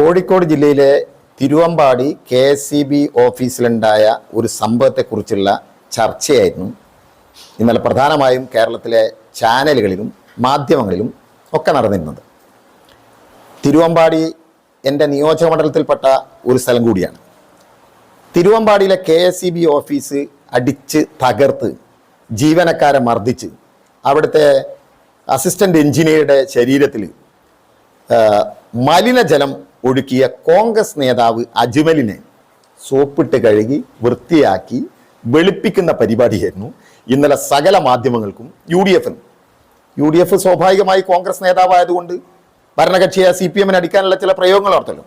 കോഴിക്കോട് ജില്ലയിലെ Thiruvambady K S C B ഓഫീസിലുണ്ടായ ഒരു സംഭവത്തെക്കുറിച്ചുള്ള ചർച്ചയായിരുന്നു. ഇന്നലെ പ്രധാനമായും കേരളത്തിലെ ചാനലുകളിലും മാധ്യമങ്ങളിലും ഒക്കെ നടന്നിരുന്നത്. തിരുവമ്പാടി എന്റെ നിയോജകമണ്ഡലത്തിൽപ്പെട്ട ഒരു സ്ഥലം കൂടിയാണ്. തിരുവമ്പാടിയിലെ K S C B office അടിച്ച് തകർത്ത് ജീവനക്കാരെ മർദ്ദിച്ച് അവിടുത്തെ അസിസ്റ്റന്റ് എഞ്ചിനീയറുടെ ശരീരത്തിൽ മലിനജലം ഒഴുക്കിയ കോൺഗ്രസ് നേതാവ് അജ്മലിനെ സോപ്പിട്ട് കഴുകി വൃത്തിയാക്കി വെളുപ്പിക്കുന്ന പരിപാടിയായിരുന്നു ഇന്നലെ സകല മാധ്യമങ്ങൾക്കും യു ഡി എഫിന് യു ഡി എഫ് സ്വാഭാവികമായി കോൺഗ്രസ് നേതാവായതുകൊണ്ട് ഭരണകക്ഷിയായ സി പി എമ്മിന് അടിക്കാനുള്ള ചില പ്രയോഗങ്ങൾ നടത്തലും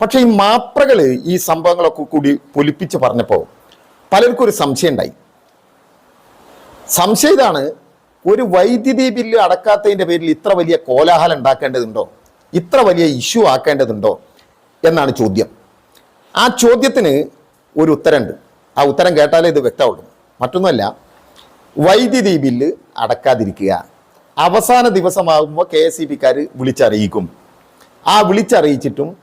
പക്ഷേ ഈ മാപ്രകൾ ഈ സംഭവങ്ങളൊക്കെ കൂടി പൊലിപ്പിച്ച് പറഞ്ഞപ്പോൾ പലർക്കും ഒരു സംശയം ഉണ്ടായി. സംശയം ഇതാണ് ഒരു വൈദ്യുതി ബില്ല് അടക്കാത്തതിന്റെ പേരിൽ ഇത്ര വലിയ കോലാഹലം ഉണ്ടാക്കേണ്ടതുണ്ടോ? ഇത്ര വലിയ ഇഷ്യൂ ആക്കേണ്ടതുണ്ടോ എന്നാണ് ചോദ്യം. ആ ചോദ്യത്തിന് ഒരു ഉത്തരമുണ്ട്. ആ ഉത്തരം കേട്ടാലേ ഇത് വ്യക്തമുള്ളൂ മറ്റൊന്നുമല്ല വൈദ്യുതി ബില്ല് അടക്കാതിരിക്കുക. അവസാന ദിവസമാകുമ്പോൾ കെ എസ് ഇ പിക്കാർ വിളിച്ചറിയിക്കും. ആ വിളിച്ചറിയിച്ചിട്ടും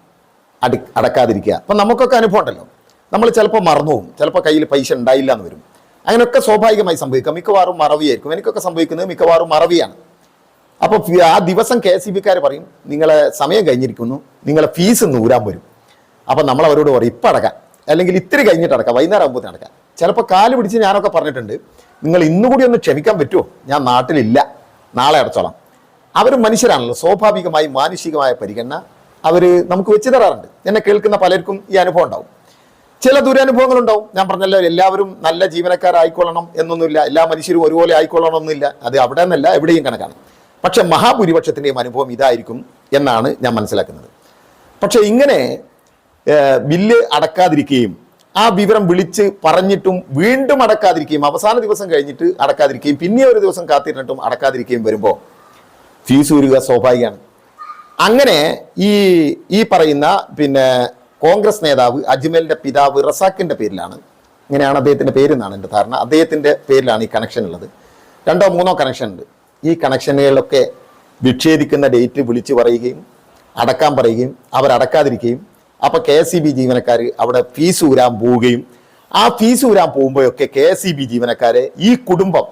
അടി അടക്കാതിരിക്കുക. അപ്പം നമുക്കൊക്കെ അനുഭവം ഉണ്ടല്ലോ. നമ്മൾ ചിലപ്പോൾ മറന്നു പോകും. ചിലപ്പോൾ കയ്യിൽ പൈസ ഉണ്ടായില്ല എന്ന് വരും. അങ്ങനെയൊക്കെ സ്വാഭാവികമായി സംഭവിക്കാം. മിക്കവാറും മറവിയായിരിക്കും. എനിക്കൊക്കെ സംഭവിക്കുന്നത് മിക്കവാറും മറവിയാണ്. അപ്പോൾ ആ ദിവസം കെ എസ് ഇ ബിക്കാർ പറയും നിങ്ങളെ സമയം കഴിഞ്ഞിരിക്കുന്നു നിങ്ങളെ ഫീസ് നൂരാൻ വരും. അപ്പോൾ നമ്മൾ അവരോട് പറയും ഇപ്പം അടക്കാം. അല്ലെങ്കിൽ ഇത്തിരി കഴിഞ്ഞിട്ട് അടക്കാം വൈകുന്നേരം ആകുമ്പോൾ അടക്കാം. ചിലപ്പോൾ കാൽ പിടിച്ച് ഞാനൊക്കെ പറഞ്ഞിട്ടുണ്ട് നിങ്ങൾ ഇന്നുകൂടി ഒന്ന് ക്ഷമിക്കാൻ പറ്റുമോ? ഞാൻ നാട്ടിലില്ല നാളെ അടച്ചോളാം. അവർ മനുഷ്യരാണല്ലോ സ്വാഭാവികമായി മാനുഷികമായ പരിഗണന അവർ നമുക്ക് വെച്ച് തരാറുണ്ട്. എന്നെ കേൾക്കുന്ന പലർക്കും ഈ അനുഭവം ഉണ്ടാവും. ചില ദുരനുഭവങ്ങൾ ഉണ്ടാവും ഞാൻ പറഞ്ഞല്ലോ എല്ലാവരും നല്ല ജീവനക്കാരായിക്കൊള്ളണം എന്നൊന്നുമില്ല എല്ലാ മനുഷ്യരും ഒരുപോലെ ആയിക്കൊള്ളണം എന്നില്ല അത് അവിടെ നിന്നല്ല എവിടെയും കണക്കാണ്. പക്ഷെ മഹാഭൂരിപക്ഷത്തിന്റെയും അനുഭവം ഇതായിരിക്കും എന്നാണ് ഞാൻ മനസ്സിലാക്കുന്നത്. പക്ഷേ ഇങ്ങനെ ബില്ല് അടക്കാതിരിക്കുകയും ആ വിവരം വിളിച്ച് പറഞ്ഞിട്ടും വീണ്ടും അടക്കാതിരിക്കുകയും അവസാന ദിവസം കഴിഞ്ഞിട്ട് അടക്കാതിരിക്കുകയും പിന്നെ ഒരു ദിവസം കാത്തിരുന്നിട്ടും അടക്കാതിരിക്കുകയും വരുമ്പോൾ ഫീസ് ഊരുക സ്വാഭാവികമാണ്. അങ്ങനെ ഈ ഈ പറയുന്ന പിന്നെ കോൺഗ്രസ് നേതാവ് അജ്മലിന്റെ പിതാവ് റസാഖിന്റെ പേരിലാണ്. ഇങ്ങനെയാണ് അദ്ദേഹത്തിന്റെ പേരെന്നാണ് എന്റെ ധാരണ. അദ്ദേഹത്തിന്റെ പേരിലാണ് ഈ കണക്ഷൻ ഉള്ളത്. രണ്ടോ മൂന്നോ കണക്ഷൻ ഉണ്ട്. ഈ കണക്ഷനുകളിലൊക്കെ വിച്ഛേദിക്കുന്ന ഡേറ്റ് വിളിച്ചു പറയുകയും അടക്കാൻ പറയുകയും അവരടക്കാതിരിക്കുകയും അപ്പോൾ അപ്പൊ കെ എസ് സി ബി ജീവനക്കാർ അവിടെ ഫീസ് ഊരാൻ പോവുകയും ആ ഫീസ് ഊരാൻ പോകുമ്പോഴൊക്കെ കെ എസ് സി ബി ജീവനക്കാരെ ഈ കുടുംബം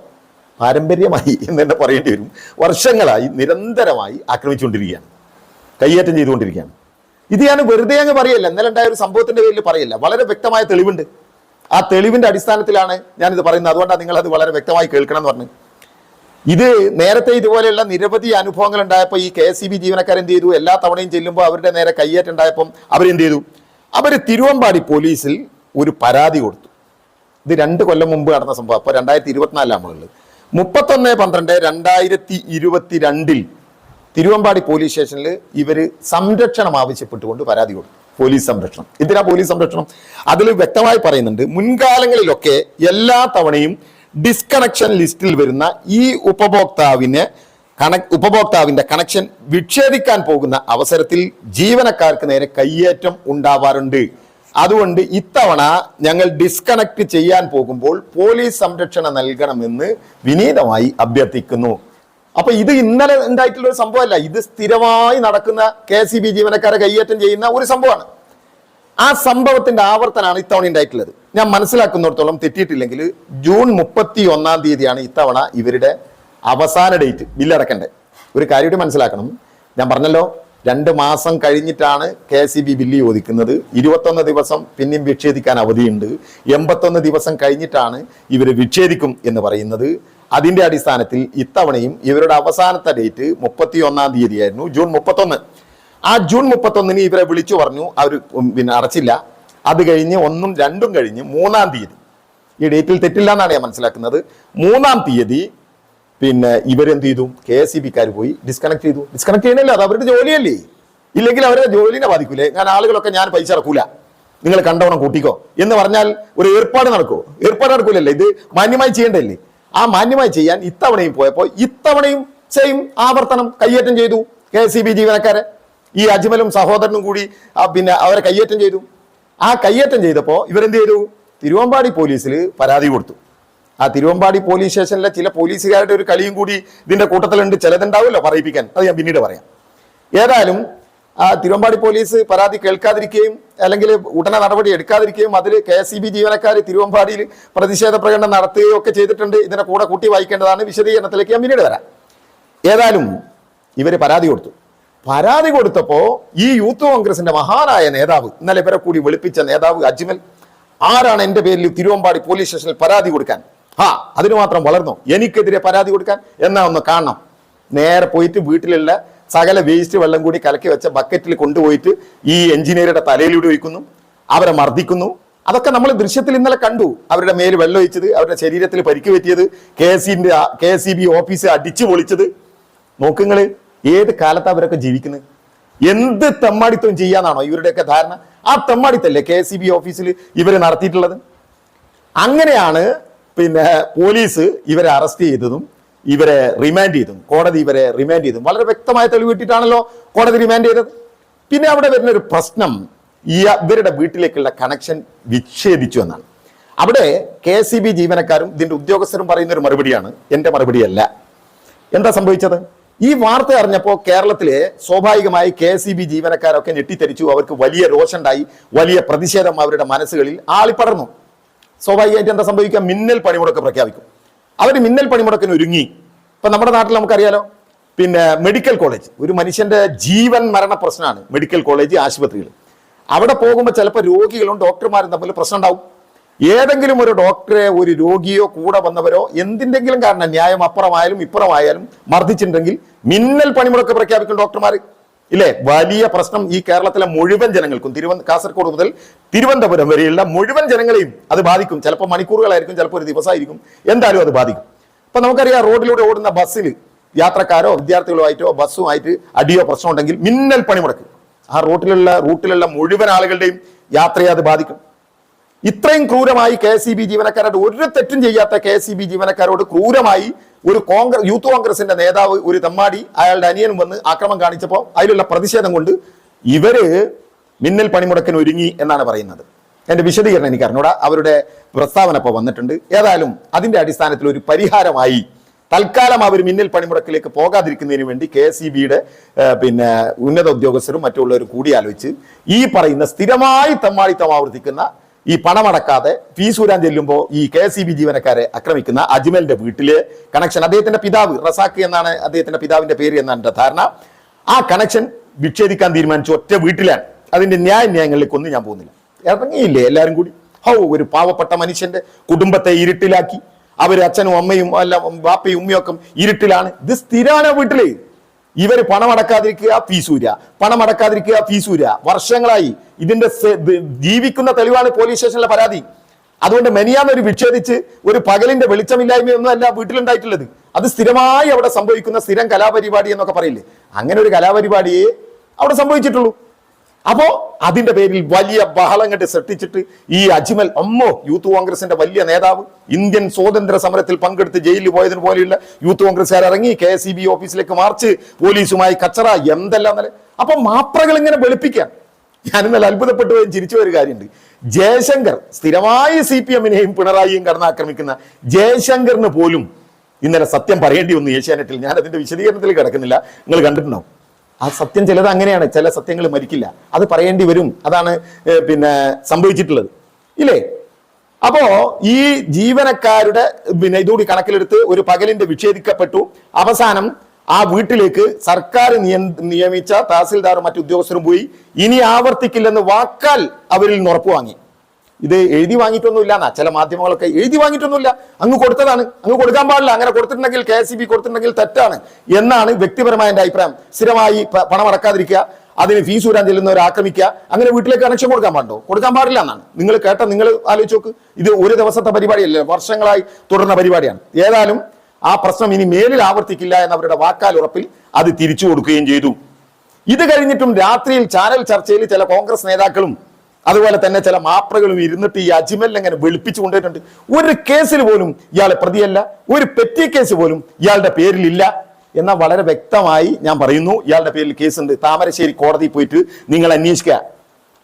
പാരമ്പര്യമായി എന്ന് തന്നെ പറയേണ്ടി വരും. വർഷങ്ങളായി നിരന്തരമായി ആക്രമിച്ചുകൊണ്ടിരിക്കുകയാണ്. കയ്യേറ്റം ചെയ്തുകൊണ്ടിരിക്കുകയാണ്. ഇത് ഞാൻ വെറുതെ അങ്ങ് പറയല്ല. ഇന്നലെ ഉണ്ടായ ഒരു സംഭവത്തിന്റെ പേരിൽ പറയല്ല. വളരെ വ്യക്തമായ തെളിവുണ്ട്. ആ തെളിവിന്റെ അടിസ്ഥാനത്തിലാണ് ഞാനിത് പറയുന്നത്. അതുകൊണ്ടാണ് നിങ്ങൾ അത് വളരെ വ്യക്തമായി കേൾക്കണം എന്ന് പറഞ്ഞു ഇത് നേരത്തെ ഇതുപോലെയുള്ള നിരവധി അനുഭവങ്ങൾ ഉണ്ടായപ്പോൾ ഈ കെ എസ് സി ബി ജീവനക്കാർ എന്ത് ചെയ്തു? എല്ലാ തവണയും ചെല്ലുമ്പോൾ അവരുടെ നേരെ കയ്യേറ്റം ഉണ്ടായപ്പം അവരെന്ത് ചെയ്തു? അവർ തിരുവമ്പാടി പോലീസിൽ ഒരു പരാതി കൊടുത്തു. ഇത് രണ്ട് കൊല്ലം മുമ്പ് നടന്ന സംഭവം. അപ്പോൾ രണ്ടായിരത്തി ഇരുപത്തിനാലാമുള്ളത് മുപ്പത്തൊന്ന് പന്ത്രണ്ട് രണ്ടായിരത്തി ഇരുപത്തി രണ്ടിൽ തിരുവമ്പാടി പോലീസ് സ്റ്റേഷനിൽ ഇവർ സംരക്ഷണം ആവശ്യപ്പെട്ടുകൊണ്ട് പരാതി കൊടുത്തു. പോലീസ് സംരക്ഷണം. എന്തിനാ പോലീസ് സംരക്ഷണം? അതിൽ വ്യക്തമായി പറയുന്നുണ്ട് മുൻകാലങ്ങളിലൊക്കെ എല്ലാ തവണയും ഡിസ്കണക്ഷൻ ലിസ്റ്റിൽ വരുന്ന ഈ ഉപഭോക്താവിന് കണ ഉപഭോക്താവിന്റെ കണക്ഷൻ വിച്ഛേദിക്കാൻ പോകുന്ന അവസരത്തിൽ ജീവനക്കാർക്ക് നേരെ കയ്യേറ്റം ഉണ്ടാവാറുണ്ട്. അതുകൊണ്ട് ഇത്തവണ ഞങ്ങൾ ഡിസ്കണക്ട് ചെയ്യാൻ പോകുമ്പോൾ പോലീസ് സംരക്ഷണം നൽകണമെന്ന് വിനീതമായി അഭ്യർത്ഥിക്കുന്നു. അപ്പൊ ഇത് ഇന്നലെ ഉണ്ടായിട്ടുള്ള ഒരു സംഭവമല്ല. ഇത് സ്ഥിരമായി നടക്കുന്ന കെ സി ബി ജീവനക്കാരെ കയ്യേറ്റം ചെയ്യുന്ന ഒരു സംഭവമാണ്. ആ സംഭവത്തിന്റെ ആവർത്തനാണ് ഇത്തവണ ഉണ്ടായിട്ടുള്ളത്. ഞാൻ മനസ്സിലാക്കുന്നിടത്തോളം തെറ്റിയിട്ടില്ലെങ്കിൽ ജൂൺ മുപ്പത്തി ഒന്നാം തീയതിയാണ് ഇത്തവണ ഇവരുടെ അവസാന ഡേറ്റ് ബില്ലടക്കേണ്ടത് ഒരു കാര്യം മനസ്സിലാക്കണം. ഞാൻ പറഞ്ഞല്ലോ രണ്ട് മാസം കഴിഞ്ഞിട്ടാണ് കെ സി ബി ബില്ല് ചോദിക്കുന്നത്. ഇരുപത്തൊന്ന് ദിവസം പിന്നെയും വിക്ഷേപിക്കാൻ അവധിയുണ്ട്. എൺപത്തൊന്ന് ദിവസം കഴിഞ്ഞിട്ടാണ് ഇവർ വിക്ഷേപിക്കും എന്ന് പറയുന്നത്. അതിന്റെ അടിസ്ഥാനത്തിൽ ഇത്തവണയും ഇവരുടെ അവസാനത്തെ ഡേറ്റ് മുപ്പത്തി ഒന്നാം തീയതിയായിരുന്നു ജൂൺ മുപ്പത്തൊന്ന്. ആ ജൂൺ മുപ്പത്തൊന്നിന് ഇവരെ വിളിച്ചു പറഞ്ഞു അവർ പിന്നെ അടച്ചില്ല. അത് കഴിഞ്ഞ് ഒന്നും രണ്ടും കഴിഞ്ഞ് മൂന്നാം തീയതി. ഈ ഡേറ്റിൽ തെറ്റില്ല എന്നാണ് ഞാൻ മനസ്സിലാക്കുന്നത്. മൂന്നാം തീയതി പിന്നെ ഇവരെന്ത് ചെയ്തു? കെ എസ് ഇ ബിക്കാർ പോയി ഡിസ്കണക്ട് ചെയ്തു. ഡിസ്കണക്ട് ചെയ്യണല്ലോ അത് അവരുടെ ജോലിയല്ലേ? ഇല്ലെങ്കിൽ അവരുടെ ജോലിനെ ബാധിക്കൂലേ? ഞാൻ ആളുകളൊക്കെ ഞാൻ പൈസ ഇറക്കൂല. നിങ്ങൾ കണ്ടവണം കൂട്ടിക്കോ. എന്ന് പറഞ്ഞാൽ ഒരു ഏർപ്പാട് നടക്കുമോ ഏർപ്പാട് നടക്കൂലല്ലേ? ഇത് മാന്യമായി ചെയ്യേണ്ടല്ലേ ആ മാന്യമായി ചെയ്യാൻ ഇത്തവണയും പോയപ്പോൾ ഇത്തവണയും സെയിം ആവർത്തനം കയ്യേറ്റം ചെയ്തു കെ എസ് ജീവനക്കാരെ. ഈ അജ്മലും സഹോദരനും കൂടി പിന്നെ അവരെ കയ്യേറ്റം ചെയ്തു. ആ കയ്യേറ്റം ചെയ്തപ്പോൾ ഇവരെന്ത് ചെയ്തു തിരുവമ്പാടി പോലീസിൽ പരാതി കൊടുത്തു. ആ തിരുവമ്പാടി പോലീസ് സ്റ്റേഷനിലെ ചില പോലീസുകാരുടെ ഒരു കളിയും കൂടി ഇതിന്റെ കൂട്ടത്തിലുണ്ട്. ചിലതുണ്ടാവുമല്ലോ പറയിപ്പിക്കാൻ. അത് ഞാൻ പിന്നീട് പറയാം. ഏതായാലും ആ തിരുവമ്പാടി പോലീസ് പരാതി കേൾക്കാതിരിക്കുകയും അല്ലെങ്കിൽ ഉടനെ നടപടി എടുക്കാതിരിക്കുകയും അതിൽ കെ എസ് സി ബി ജീവനക്കാർ തിരുവമ്പാടിയിൽ പ്രതിഷേധ പ്രകടനം നടത്തുകയും ഒക്കെ ചെയ്തിട്ടുണ്ട്. ഇതിനെ കൂടെ കൂട്ടി വായിക്കേണ്ടതാണ് വിശദീകരണത്തിലേക്ക് ഞാൻ പിന്നീട് വരാം. ഏതായാലും ഇവർ പരാതി കൊടുത്തു. പരാതി കൊടുത്തപ്പോ ഈ യൂത്ത് കോൺഗ്രസിന്റെ മഹാനായ നേതാവ് ഇന്നലെ ഇവരെ കൂടി വെളുപ്പിച്ച നേതാവ് അജ്മൽ ആരാണ് എന്റെ പേരിൽ തിരുവമ്പാടി പോലീസ് സ്റ്റേഷനിൽ പരാതി കൊടുക്കാൻ? ആ അതിന് മാത്രം വളർന്നു? എനിക്കെതിരെ പരാതി കൊടുക്കാൻ? എന്നാ ഒന്ന് കാണണം. നേരെ പോയിട്ട് വീട്ടിലുള്ള സകല വേസ്റ്റ് വെള്ളം കൂടി കലക്കി വെച്ച ബക്കറ്റിൽ കൊണ്ടുപോയിട്ട് ഈ എഞ്ചിനീയറുടെ തലയിലൂടെ ഒഴിക്കുന്നു അവരെ മർദ്ദിക്കുന്നു. അതൊക്കെ നമ്മൾ ദൃശ്യത്തിൽ ഇന്നലെ കണ്ടു. അവരുടെ മേൽ വെള്ളം ഒഴിച്ചത് അവരുടെ ശരീരത്തിൽ പരിക്ക് പറ്റിയത് K S K S C B office അടിച്ചു പൊളിച്ചത്. നോക്കുങ്ങൾ ഏത് കാലത്ത് അവരൊക്കെ ജീവിക്കുന്നത് എന്ത് തെമ്മാടിത്തം ചെയ്യാന്നാണോ ഇവരുടെയൊക്കെ ധാരണ? ആ തെമ്മാടിത്തല്ലേ കെ എസ് ബി ഓഫീസിൽ ഇവർ നടത്തിയിട്ടുള്ളത്? അങ്ങനെയാണ് പിന്നെ പോലീസ് ഇവരെ അറസ്റ്റ് ചെയ്തതും ഇവരെ റിമാൻഡ് ചെയ്തും കോടതി ഇവരെ റിമാൻഡ് ചെയ്തും വളരെ വ്യക്തമായ തെളിവ് കിട്ടിയിട്ടാണല്ലോ കോടതി റിമാൻഡ് ചെയ്തത്. പിന്നെ അവിടെ വരുന്ന ഒരു പ്രശ്നം ഈ ഇവരുടെ വീട്ടിലേക്കുള്ള കണക്ഷൻ വിച്ഛേദിച്ചു എന്നാണ്. അവിടെ കെ സി ബി ജീവനക്കാരും ഇതിന്റെ ഉദ്യോഗസ്ഥരും പറയുന്ന ഒരു മറുപടിയാണ്. എന്റെ മറുപടിയല്ല. എന്താ സംഭവിച്ചത്? ഈ വാർത്ത അറിഞ്ഞപ്പോൾ കേരളത്തിലെ സ്വാഭാവികമായി കെ എസ് ഇ ബി ജീവനക്കാരൊക്കെ ഞെട്ടിത്തെരിച്ചു. അവർക്ക് വലിയ രോഷണ്ടായി വലിയ പ്രതിഷേധം അവരുടെ മനസ്സുകളിൽ ആളിപ്പടർന്നു. സ്വാഭാവികമായിട്ട് എന്താ സംഭവിക്കുക? മിന്നൽ പണിമുടക്ക് പ്രഖ്യാപിക്കും. അവർ മിന്നൽ പണിമുടക്കിന് ഒരുങ്ങി. ഇപ്പൊ നമ്മുടെ നാട്ടിൽ നമുക്കറിയാലോ. പിന്നെ മെഡിക്കൽ കോളേജ്. ഒരു മനുഷ്യന്റെ ജീവൻ മരണ പ്രശ്നമാണ് മെഡിക്കൽ കോളേജ് ആശുപത്രികൾ. അവിടെ പോകുമ്പോൾ ചിലപ്പോൾ രോഗികളും ഡോക്ടർമാരും തമ്മിൽ പ്രശ്നം ഉണ്ടാവും ഏതെങ്കിലും ഒരു ഡോക്ടറെ ഒരു രോഗിയോ കൂടെ വന്നവരോ എന്തിന്റെങ്കിലും കാരണം ന്യായം അപ്പുറമായാലും ഇപ്പുറമായാലും മർദ്ദിച്ചിട്ടുണ്ടെങ്കിൽ മിന്നൽ പണിമുടക്ക് പ്രഖ്യാപിക്കും ഡോക്ടർമാർ ഇല്ലേ? വലിയ പ്രശ്നം ഈ കേരളത്തിലെ മുഴുവൻ ജനങ്ങൾക്കും തിരുവന കാസർഗോഡ് മുതൽ തിരുവനന്തപുരം വരെയുള്ള മുഴുവൻ ജനങ്ങളെയും അത് ബാധിക്കും. ചിലപ്പോൾ മണിക്കൂറുകളായിരിക്കും ചിലപ്പോൾ ഒരു ദിവസമായിരിക്കും. എന്തായാലും അത് ബാധിക്കും. അപ്പൊ നമുക്കറിയാം റോഡിലൂടെ ഓടുന്ന ബസ്സിൽ യാത്രക്കാരോ വിദ്യാർത്ഥികളോ ആയിട്ടോ ബസ്സുമായിട്ട് അടിയോ പ്രശ്നം ഉണ്ടെങ്കിൽ മിന്നൽ പണിമുടക്ക്. ആ റൂട്ടിലുള്ള റൂട്ടിലുള്ള മുഴുവൻ ആളുകളുടെയും യാത്രയെ അത് ബാധിക്കും. ഇത്രയും ക്രൂരമായി കെ എസ് ജീവനക്കാരോട് ഒരു തെറ്റും ചെയ്യാത്ത കെ എസ് ജീവനക്കാരോട് ക്രൂരമായി ഒരു കോൺഗ്രസ് യൂത്ത് കോൺഗ്രസിന്റെ നേതാവ് ഒരു തമ്മാടി അയാളുടെ അനിയനും വന്ന് ആക്രമം കാണിച്ചപ്പോൾ അതിലുള്ള പ്രതിഷേധം കൊണ്ട് ഇവർ മിന്നൽ പണിമുടക്കിന് ഒരുങ്ങി എന്നാണ് പറയുന്നത്. എന്റെ വിശദീകരണം എനിക്ക് അറിഞ്ഞൂടാ അവരുടെ പ്രസ്താവന ഇപ്പോൾ വന്നിട്ടുണ്ട്. ഏതായാലും അതിന്റെ അടിസ്ഥാനത്തിൽ ഒരു പരിഹാരമായി തൽക്കാലം അവർ മിന്നൽ പണിമുടക്കിലേക്ക് പോകാതിരിക്കുന്നതിന് വേണ്ടി കെ എസ് ഇ ബിയുടെ പിന്നെ ഉന്നത ഉദ്യോഗസ്ഥരും മറ്റുള്ളവരും കൂടിയാലോചിച്ച് ഈ പറയുന്ന സ്ഥിരമായി തമ്മാടിത്തം ആവർത്തിക്കുന്ന ഈ പണമടക്കാതെ ഫീസ് ഊരാൻ ചെല്ലുമ്പോൾ ഈ കെ എസ് ബി ജീവനക്കാരെ ആക്രമിക്കുന്ന അജ്മലിന്റെ വീട്ടിലെ കണക്ഷൻ അദ്ദേഹത്തിന്റെ പിതാവ് റസാഖ് എന്നാണ് അദ്ദേഹത്തിന്റെ പിതാവിന്റെ പേര് എന്നാണ് എന്റെ ധാരണ. ആ കണക്ഷൻ വിച്ഛേദിക്കാൻ തീരുമാനിച്ചു. ഒറ്റ വീട്ടിലാണ്. അതിന്റെ ന്യായ ന്യായങ്ങളിലേക്കൊന്നും ഞാൻ പോകുന്നില്ല. ഇറങ്ങിയില്ലേ എല്ലാവരും കൂടി? ഹൗ ഒരു പാവപ്പെട്ട മനുഷ്യന്റെ കുടുംബത്തെ ഇരുട്ടിലാക്കി. അവർ അച്ഛനും അമ്മയും അല്ല ബാപ്പയും ഉമ്മയും ഒക്കെ ഇരുട്ടിലാണ്. ഇത് സ്ഥിരമാണ് വീട്ടിൽ. ഇവർ പണമടക്കാതിരിക്കുക ഫീസൂര്യ ഫീസൂര ഫീസൂര്യ വർഷങ്ങളായി ഇതിന്റെ ജീവിക്കുന്ന തെളിവാണ് പോലീസ് സ്റ്റേഷനിലെ പരാതി. അതുകൊണ്ട് മെനിയാന്ന് ഒരു വിച്ഛേദിച്ച് ഒരു പകലിന്റെ വെളിച്ചമില്ലായ്മയൊന്നും അല്ല വീട്ടിലുണ്ടായിട്ടുള്ളത്. അത് സ്ഥിരമായി അവിടെ സംഭവിക്കുന്ന സ്ഥിരം കലാപരിപാടി എന്നൊക്കെ പറയില്ലേ? അങ്ങനെ ഒരു കലാപരിപാടിയെ അവിടെ സംഭവിച്ചിട്ടുള്ളൂ. അപ്പോ അതിന്റെ പേരിൽ വലിയ ബഹളം കണ്ട് സൃഷ്ടിച്ചിട്ട് ഈ അജ്മൽ അമ്മോ യൂത്ത് കോൺഗ്രസിന്റെ വലിയ നേതാവ് ഇന്ത്യൻ സ്വാതന്ത്ര്യ സമരത്തിൽ പങ്കെടുത്ത് ജയിലിൽ പോയതിന് പോലെയുള്ള യൂത്ത് കോൺഗ്രസ്സുകാർ ഇറങ്ങി കെ എസ് ഓഫീസിലേക്ക് മാർച്ച് പോലീസുമായി കച്ചറ എന്തെല്ലാം നില അപ്പൊ മാപ്രകൾ ഇങ്ങനെ വെളുപ്പിക്കാൻ. ഞാൻ ഇന്നലെ അത്ഭുതപ്പെട്ടു പോയി ചിരിച്ചു ഒരു കാര്യമുണ്ട്. ജയശങ്കർ സ്ഥിരമായി സി പി എമ്മിനെയും പിണറായിയും കടന്നാക്രമിക്കുന്ന ജയശങ്കറിന് പോലും ഇന്നലെ സത്യം പറയേണ്ടി വന്നു ഏഷ്യാനെറ്റിൽ. ഞാൻ അതിന്റെ വിശദീകരണത്തിൽ കിടക്കുന്നില്ല. നിങ്ങൾ കണ്ടിട്ടുണ്ടാവും. ആ സത്യം ചിലത് അങ്ങനെയാണ് ചില സത്യങ്ങൾ മരിക്കില്ല. അത് പറയേണ്ടി വരും. അതാണ് പിന്നെ സംഭവിച്ചിട്ടുള്ളത്. ഇല്ലേ? അപ്പോ ഈ ജീവനക്കാരുടെ പിന്നെ ഇതുകൂടി കണക്കിലെടുത്ത് ഒരു പകലിന്റെ വിച്ഛേദിക്കപ്പെട്ടു. അവസാനം ആ വീട്ടിലേക്ക് സർക്കാർ നിയമിച്ച തഹസിൽദാറും മറ്റു ഉദ്യോഗസ്ഥരും പോയി. ഇനി ആവർത്തിക്കില്ലെന്ന് വാക്കാൽ അവരിൽ നിന്ന് ഉറപ്പ് വാങ്ങി. ഇത് എഴുതി വാങ്ങിയിട്ടൊന്നുമില്ല എന്നാ. ചില മാധ്യമങ്ങളൊക്കെ എഴുതി വാങ്ങിയിട്ടൊന്നുമില്ല. അങ്ങ് കൊടുത്തതാണ്. അങ്ങ് കൊടുക്കാൻ പാടില്ല. അങ്ങനെ കൊടുത്തിട്ടുണ്ടെങ്കിൽ കെ എസ് ബി കൊടുത്തിട്ടുണ്ടെങ്കിൽ തെറ്റാണ് എന്നാണ് വ്യക്തിപരമായ എന്റെ അഭിപ്രായം. സ്ഥിരമായി പണം അടക്കാതിരിക്കുക അതിന് ഫീസ് ഊരാൻ ചെല്ലുന്നവരെ ആക്രമിക്കുക അങ്ങനെ വീട്ടിലേക്ക് കണക്ഷൻ കൊടുക്കാൻ പാടോ കൊടുക്കാൻ പാടില്ല എന്നാണ്. നിങ്ങൾ കേട്ട നിങ്ങൾ ആലോചിച്ച് നോക്ക്. ഇത് ഒരു ദിവസത്തെ പരിപാടിയല്ല? വർഷങ്ങളായി തുടർന്ന പരിപാടിയാണ്. ഏതായാലും ആ പ്രശ്നം ഇനി മേലിൽ ആവർത്തിക്കില്ല എന്നവരുടെ വാക്കാൽ ഉറപ്പിൽ അത് തിരിച്ചു കൊടുക്കുകയും ചെയ്തു. ഇത് കഴിഞ്ഞിട്ടും രാത്രിയിൽ ചാനൽ ചർച്ചയിൽ ചില കോൺഗ്രസ് നേതാക്കളും അതുപോലെ തന്നെ ചില മാപ്രകളും ഇരുന്നിട്ട് ഈ അജ്മലിനെ എങ്ങനെ വെളുപ്പിച്ചു കൊണ്ടുപോയിട്ടുണ്ട്. ഒരു കേസിൽ പോലും ഇയാളെ പ്രതിയല്ല. ഒരു പെറ്റി കേസ് പോലും ഇയാളുടെ പേരിലില്ല. എന്നാൽ വളരെ വ്യക്തമായി ഞാൻ പറയുന്നു ഇയാളുടെ പേരിൽ കേസുണ്ട്. താമരശ്ശേരി കോടതിയിൽ പോയിട്ട് നിങ്ങൾ അന്വേഷിക്കുക.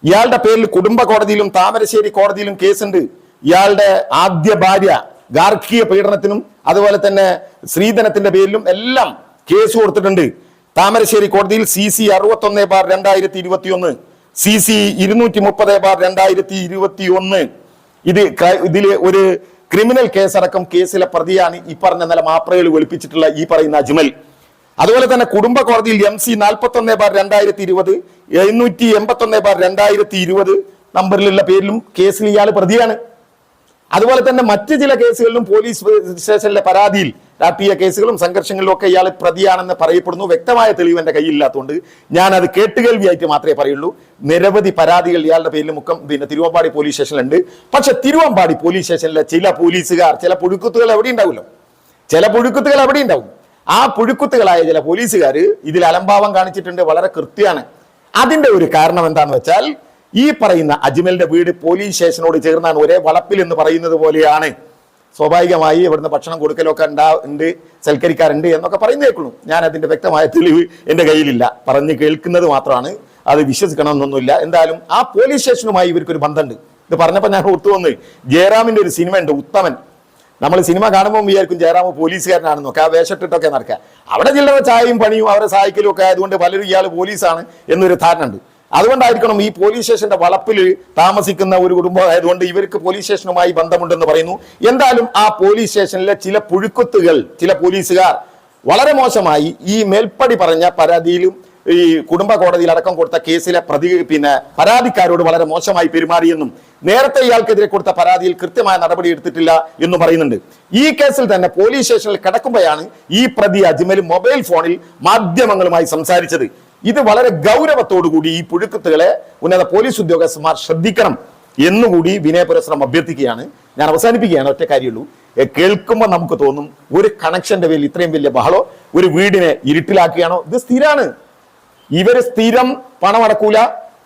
ഇയാളുടെ പേരിൽ കുടുംബ കോടതിയിലും താമരശ്ശേരി കോടതിയിലും കേസുണ്ട്. ഇയാളുടെ ആദ്യ ഭാര്യ ഗാർഹിക പീഡനത്തിനും അതുപോലെ തന്നെ സ്ത്രീധനത്തിന്റെ പേരിലും എല്ലാം കേസ് കൊടുത്തിട്ടുണ്ട്. താമരശ്ശേരി കോടതിയിൽ സി സി അറുപത്തൊന്ന് ബാർ രണ്ടായിരത്തി ഇരുപത്തി ഒന്ന് സി സി ഇരുന്നൂറ്റി മുപ്പത് ബാർ രണ്ടായിരത്തി ഇരുപത്തി ഒന്ന് ഇത് ഇതിൽ ഒരു ക്രിമിനൽ കേസടക്കം കേസിലെ പ്രതിയാണ് ഈ പറഞ്ഞ നില മാപ്രയിൽ ഒളിപ്പിച്ചിട്ടുള്ള ഈ പറയുന്ന അജ്മൽ. അതുപോലെ തന്നെ കുടുംബ കോടതിയിൽ എം സി നാൽപ്പത്തി ഒന്ന് ബാർ രണ്ടായിരത്തി ഇരുപത് എഴുന്നൂറ്റി എൺപത്തി ഒന്ന് ബാർ രണ്ടായിരത്തി ഇരുപത് നമ്പറിലുള്ള പേരിലും കേസിൽ ഇയാൾ പ്രതിയാണ്. അതുപോലെ തന്നെ മറ്റ് ചില കേസുകളിലും പോലീസ് സ്റ്റേഷനിലെ പരാതിയിൽ രാഷ്ട്രീയ കേസുകളും സംഘർഷങ്ങളിലും ഒക്കെ ഇയാൾ പ്രതിയാണെന്ന് പറയപ്പെടുന്നു. വ്യക്തമായ തെളിവ് എന്റെ കയ്യിലില്ലാത്തതുകൊണ്ട് ഞാൻ അത് കേട്ടുകേൾവിയായിട്ട് മാത്രമേ പറയുള്ളൂ. നിരവധി പരാതികൾ ഇയാളുടെ പേരിൽ മുക്കം പിന്നെ തിരുവമ്പാടി പോലീസ് സ്റ്റേഷനിലുണ്ട്. പക്ഷെ തിരുവമ്പാടി പോലീസ് സ്റ്റേഷനിലെ ചില പോലീസുകാർ ചില പുഴുക്കുത്തുകൾ എവിടെ ഉണ്ടാവുമല്ലോ? ചില പുഴുക്കുത്തുകൾ എവിടെ ഉണ്ടാവും. ആ പുഴുക്കുത്തുകളായ ചില പോലീസുകാർ ഇതിൽ അലംഭാവം കാണിച്ചിട്ടുണ്ട്. വളരെ കൃത്യമാണ്. അതിന്റെ ഒരു കാരണം എന്താണെന്ന് വെച്ചാൽ ഈ പറയുന്ന അജ്മലിന്റെ വീട് പോലീസ് സ്റ്റേഷനോട് ചേർന്നാണ് ഒരേ വളപ്പിൽ എന്ന് പറയുന്നത് പോലെയാണ്. സ്വാഭാവികമായി ഇവിടുന്ന് ഭക്ഷണം കൊടുക്കലൊക്കെ ഉണ്ടാ ഉണ്ട് സൽക്കരിക്കാറുണ്ട് എന്നൊക്കെ പറയുന്നു കേൾക്കുന്നു. ഞാൻ അതിന്റെ വ്യക്തമായ തെളിവ് എന്റെ കയ്യിലില്ല. പറഞ്ഞ് കേൾക്കുന്നത് മാത്രമാണ്. അത് വിശ്വസിക്കണമെന്നൊന്നുമില്ല എന്തായാലും ആ പോലീസ് സ്റ്റേഷനുമായി ഇവർക്കൊരു ബന്ധമുണ്ട്. ഇത് പറഞ്ഞപ്പോൾ ഞാൻ ഓർത്തു വന്ന്. ജയറാമിന്റെ ഒരു സിനിമ ഉണ്ട് ഉത്തമൻ. നമ്മൾ സിനിമ കാണുമ്പോൾ വിചാരിക്കും ജയറാം പോലീസുകാരനാണെന്നൊക്കെ ആ വേഷട്ടിട്ടൊക്കെ നടക്കുക. അവിടെ ചില്ലറ ചായയും പണിയും അവരെ സഹായിക്കലും ഒക്കെ ആയതുകൊണ്ട് പലരും ഇയാൾ പോലീസാണ് എന്നൊരു ധാരണ ഉണ്ട് അതുകൊണ്ടായിരിക്കണം ഈ പോലീസ് സ്റ്റേഷന്റെ വളപ്പിൽ താമസിക്കുന്ന ഒരു കുടുംബം ആയതുകൊണ്ട് ഇവർക്ക് പോലീസ് സ്റ്റേഷനുമായി ബന്ധമുണ്ടെന്ന് പറയുന്നു. എന്തായാലും ആ പോലീസ് സ്റ്റേഷനിലെ ചില പുഴുക്കുത്തുകൾ ചില പോലീസുകാർ വളരെ മോശമായി ഈ മേൽപ്പടി പറഞ്ഞ പരാതിയിലും ഈ കുടുംബ കോടതിയിൽ അടക്കം കൊടുത്ത കേസിലെ പ്രതി പിന്നെ പരാതിക്കാരോട് വളരെ മോശമായി പെരുമാറിയെന്നും നേരത്തെ ഇയാൾക്കെതിരെ കൊടുത്ത പരാതിയിൽ കൃത്യമായ നടപടി എടുത്തിട്ടില്ല എന്ന് പറയുന്നുണ്ട്. ഈ കേസിൽ തന്നെ പോലീസ് സ്റ്റേഷനിൽ കിടക്കുമ്പോഴാണ് ഈ പ്രതി അജ്മൽ മൊബൈൽ ഫോണിൽ മാധ്യമങ്ങളുമായി സംസാരിച്ചത്. ഇത് വളരെ ഗൗരവത്തോടുകൂടി ഈ പുഴുക്കത്തുകളെ ഉന്നത പോലീസ് ഉദ്യോഗസ്ഥന്മാർ ശ്രദ്ധിക്കണം എന്നുകൂടി വിനയപുരശ്രം അഭ്യർത്ഥിക്കുകയാണ്. ഞാൻ അവസാനിപ്പിക്കുകയാണ്. ഒറ്റ കാര്യമുള്ളൂ. കേൾക്കുമ്പോൾ നമുക്ക് തോന്നും ഒരു കണക്ഷന്റെ പേരിൽ ഇത്രയും വലിയ ബഹളോ ഒരു വീടിനെ ഇരുട്ടിലാക്കുകയാണോ? ഇത് സ്ഥിരാണ്. ഇവർ സ്ഥിരം പണം അടക്കൂല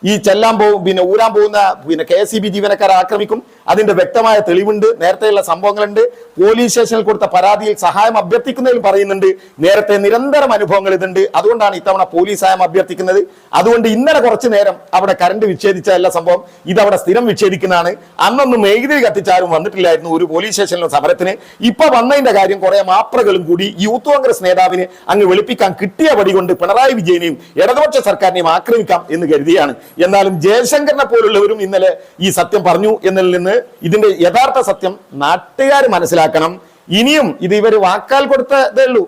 ഈ ചെല്ലാൻ പോകും പിന്നെ ഊരാൻ പോകുന്ന പിന്നെ കെ എസ് ഇ ബി ജീവനക്കാരെ ആക്രമിക്കും. അതിന്റെ വ്യക്തമായ തെളിവുണ്ട്. നേരത്തെയുള്ള സംഭവങ്ങളുണ്ട്. പോലീസ് സ്റ്റേഷനിൽ കൊടുത്ത പരാതിയിൽ സഹായം അഭ്യർത്ഥിക്കുന്നതിൽ പറയുന്നുണ്ട്. നേരത്തെ നിരന്തരം അനുഭവങ്ങൾ ഇതുണ്ട്. അതുകൊണ്ടാണ് ഇത്തവണ പോലീസ് സഹായം അഭ്യർത്ഥിക്കുന്നത്. അതുകൊണ്ട് ഇന്നലെ കുറച്ചു നേരം അവിടെ കറണ്ട് വിച്ഛേദിച്ച എല്ലാ സംഭവം. ഇത് അവിടെ സ്ഥിരം വിച്ഛേദിക്കുന്നതാണ്. അന്നൊന്നും മെഴുകുതിരി കത്തിച്ചാരും വന്നിട്ടില്ലായിരുന്നു ഒരു പോലീസ് സ്റ്റേഷനിലെ സമരത്തിന്. ഇപ്പൊ വന്നതിന്റെ കാര്യം കുറെ മാപ്രകളും കൂടി യൂത്ത് കോൺഗ്രസ് നേതാവിന് അങ്ങ് വെളുപ്പിക്കാൻ കിട്ടിയ പടി കൊണ്ട് പിണറായി വിജയനെയും ഇടതുപക്ഷ സർക്കാരിനെയും ആക്രമിക്കാം എന്ന് കരുതിയാണ് എന്നാലും ജയശങ്കറിനെ പോലുള്ളവരും ഇന്നലെ ഈ സത്യം പറഞ്ഞു എന്നതിൽ നിന്ന് ഇതിന്റെ യഥാർത്ഥ സത്യം നാട്ടുകാർ മനസ്സിലാക്കണം. ഇനിയും ഇത് ഇവർ വാക്കാൽ കൊടുത്തതേ ഉള്ളൂ.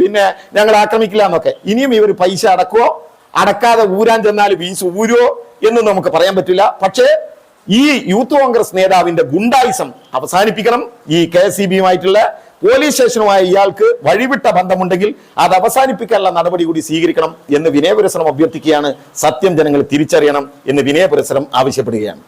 പിന്നെ ഞങ്ങൾ ആക്രമിക്കില്ല എന്നൊക്കെ. ഇനിയും ഇവർ പൈസ അടക്കുവോ? അടക്കാതെ ഊരാൻ ചെന്നാൽ വീശു ഊരോ എന്ന് നമുക്ക് പറയാൻ പറ്റില്ല. പക്ഷേ ഈ യൂത്ത് കോൺഗ്രസ് നേതാവിന്റെ ഗുണ്ടായിസം അവസാനിപ്പിക്കണം. ഈ കെ എസ് സി ബിയുമായിട്ടുള്ള പോലീസ് സ്റ്റേഷനുമായി ഇയാൾക്ക് വഴിവിട്ട ബന്ധമുണ്ടെങ്കിൽ അത് അവസാനിപ്പിക്കാനുള്ള നടപടി കൂടി സ്വീകരിക്കണം എന്ന് വിനയപുരസരം അഭ്യർത്ഥിക്കുകയാണ്. സത്യം ജനങ്ങൾ തിരിച്ചറിയണം എന്ന് വിനയപുരസരം ആവശ്യപ്പെടുകയാണ്.